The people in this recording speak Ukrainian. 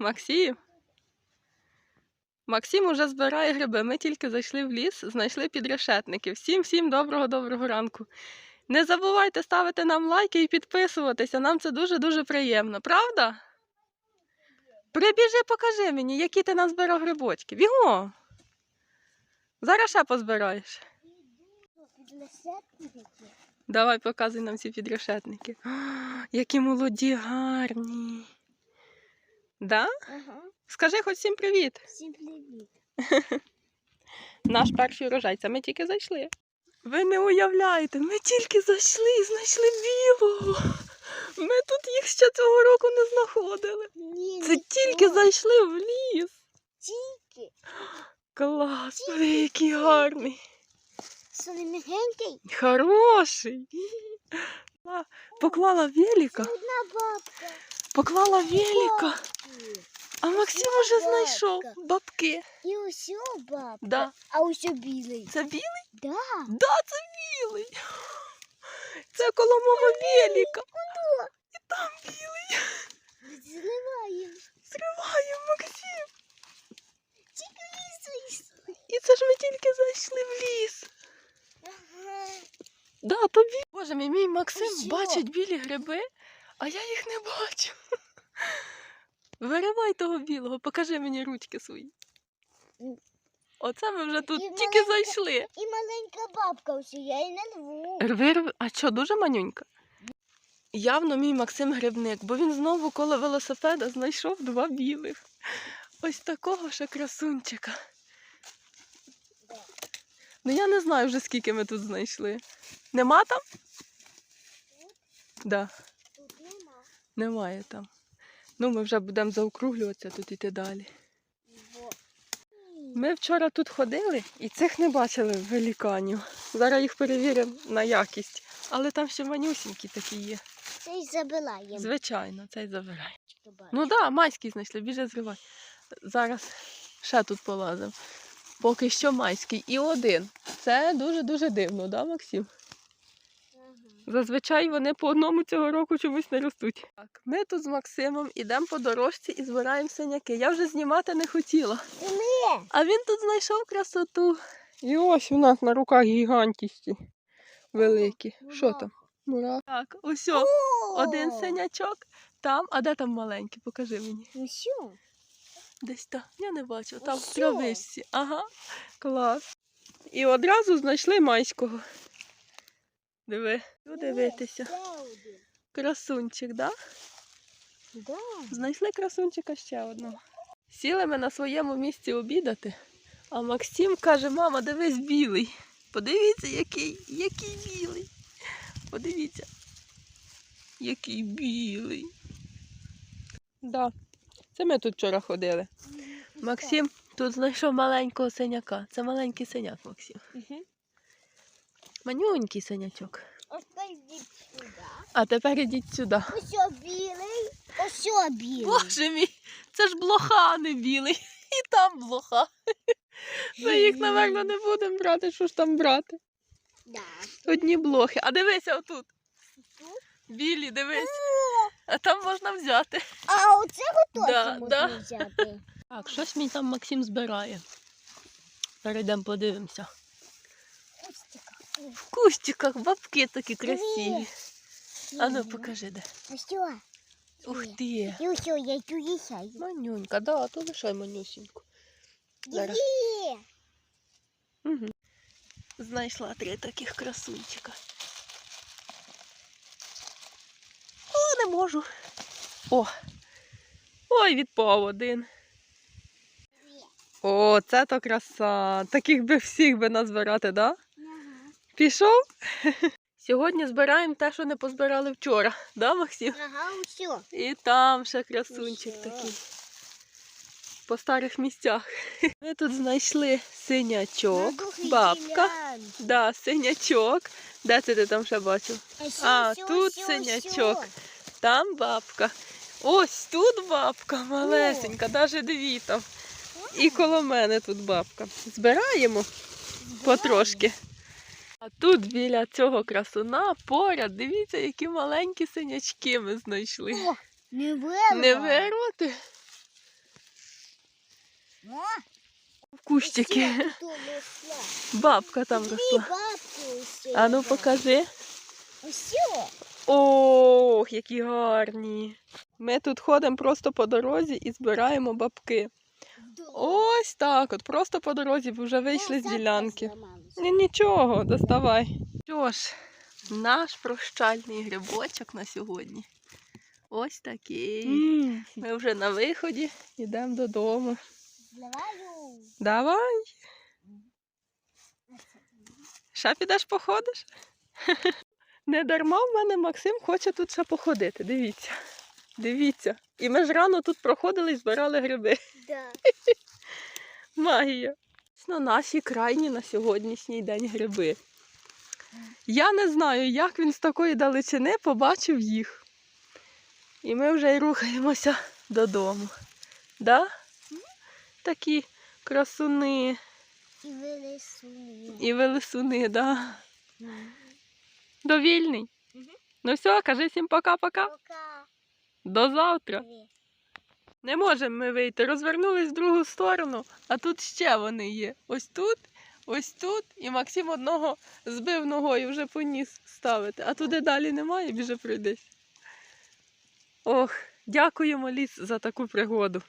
Максим. Максим уже збирає гриби. Ми тільки зайшли в ліс, знайшли підрешетники. Всім всім доброго доброго ранку. Не забувайте ставити нам лайки і підписуватися. Нам це дуже-дуже приємно, правда? Прибіжи, покажи мені, які ти назбирав грибочки. Біго. Зараз ще позбираєш. Давай показуй нам ці підрешетники. А, які молоді, гарні. Да? Ага. Скажи хоч всім привіт. Всім привіт. Наш перший урожай, це ми тільки зайшли. Ви не уявляєте, ми тільки зайшли і знайшли білого. Ми тут їх ще цього року не знаходили. Ні, Це тільки зайшли в ліс. Тільки. Клас, який гарний. Що мігенький? Хороший. Поклала велика, Одна бабка. Поклала велика, а Максим уже знайшов бабки. І ось бабка. Да. А ось білий. Це білий? Да. Да, це білий. Це коло мого велика. І там білий. Зливаємо. Зриває Максим. Тільки ліс І це ж ми тільки зайшли в ліс. Ага. Да, тобі. Боже мій, мій Максим бачить білі гриби, а я їх не бачу. Виривай того білого, покажи мені ручки свої. Оце ми вже тут І тільки маленька- зайшли. І маленька бабка ось я її не рву. Рви, рви. А що, дуже манюнька? Явно мій Максим грибник, бо він знову коло велосипеда знайшов два білих. Ось такого ще красунчика. Ну я не знаю вже скільки ми тут знайшли. Нема там? Да. Немає там. Ну, ми вже будемо заокруглюватися тут іти далі. Ми вчора тут ходили і цих не бачили великанів. Зараз їх перевіримо на якість. Але там ще манюсінькі такі є. Це й забираємо. Звичайно, цей. Побачиш. Ну так, да, майський знайшли, біже зривай. Зараз ще тут полазимо. Поки що майський. І один. Це дуже-дуже дивно, да, Максим? Зазвичай вони по одному цього року чомусь не ростуть. Так, ми тут з Максимом ідемо по дорожці і збираємо синяки. Я вже знімати не хотіла. А він тут знайшов красоту. І ось у нас на руках гігантісті великі. Що там? Мурах. Так, ось о, один синячок. Там, а де там маленький? Покажи мені. Що? Десь там. Я не бачу. Там в Усьо. травичці. Ага. Клас. І одразу знайшли майського. Диви, ну дивитися. Красунчик, да? Да. Знайшли красунчика ще одного. Сіли ми на своєму місці обідати, а Максим каже, мама, дивись білий. Подивіться, який, який білий. Подивіться. Який білий. Да. Це ми тут вчора ходили. Максим тут знайшов маленького синяка. Це маленький синяк, Максим. Манюнький синячок. Ось йдіть сюди. А тепер ідіть сюди. Ось білий. Ось білий. Боже мій, це ж блоха, а не білий. І там блоха. Ми їх, напевно, не будемо брати, що ж там брати. Да. Одні блохи. А дивися отут. Тут? Білі, дивись. А там можна взяти. А оце готові Да, можна да. взяти. Так, щось мій там Максим збирає. Перейдемо, подивимося. В кустиках бабки такі красиві. А ну покажи де. Що? Ух ти. Манюнька, да, то лишай манюсіньку. Зараз. Угу. Знайшла три таких красунчика. О, не можу. О! Ой, відпав один. О, це то краса. Таких би всіх би назбирати, да? Пішов? Сьогодні збираємо те, що не позбирали вчора, да, Максим? Ага, ось. І там ще красунчик Ось. такий. По старих місцях. Ми тут знайшли синячок, бабка. Да, синячок. Де це ти там ще бачив? А, тут синячок. Там бабка. Ось тут бабка малесенька, навіть дві там. І коло мене тут бабка. Збираємо потрошки. А тут біля цього красуна поряд, дивіться, які маленькі синячки ми знайшли. О, Не вирва. Не вироти. В кущики. Бабка там росла. А ну покажи. Ох, які гарні. Ми тут ходимо просто по дорозі і збираємо бабки. Ось так, от просто по дорозі вже вийшли з ділянки. Ні, нічого, доставай. Що ж, наш прощальний грибочок на сьогодні. Ось такий. Ми вже на виході, йдемо додому. Давай. Ще підеш походиш? Не дарма в мене Максим хоче тут ще походити. Дивіться. Дивіться. І ми ж рано тут проходили і збирали гриби. Да. Магія. Ну, наші крайні на сьогоднішній день гриби. Я не знаю, як він з такої далечини побачив їх. І ми вже й рухаємося додому. Да? Такі красуни І вилисує. і велесуни, да. Довільний. Ну все, кажи всім пока-пока. Пока. До завтра. Не можемо ми вийти. Розвернулись в другу сторону, а тут ще вони є. Ось тут, ось тут. І Максим одного збив ногою, вже поніс ставити. А туди далі немає, біже пройдись. Ох, дякуємо ліс за таку пригоду.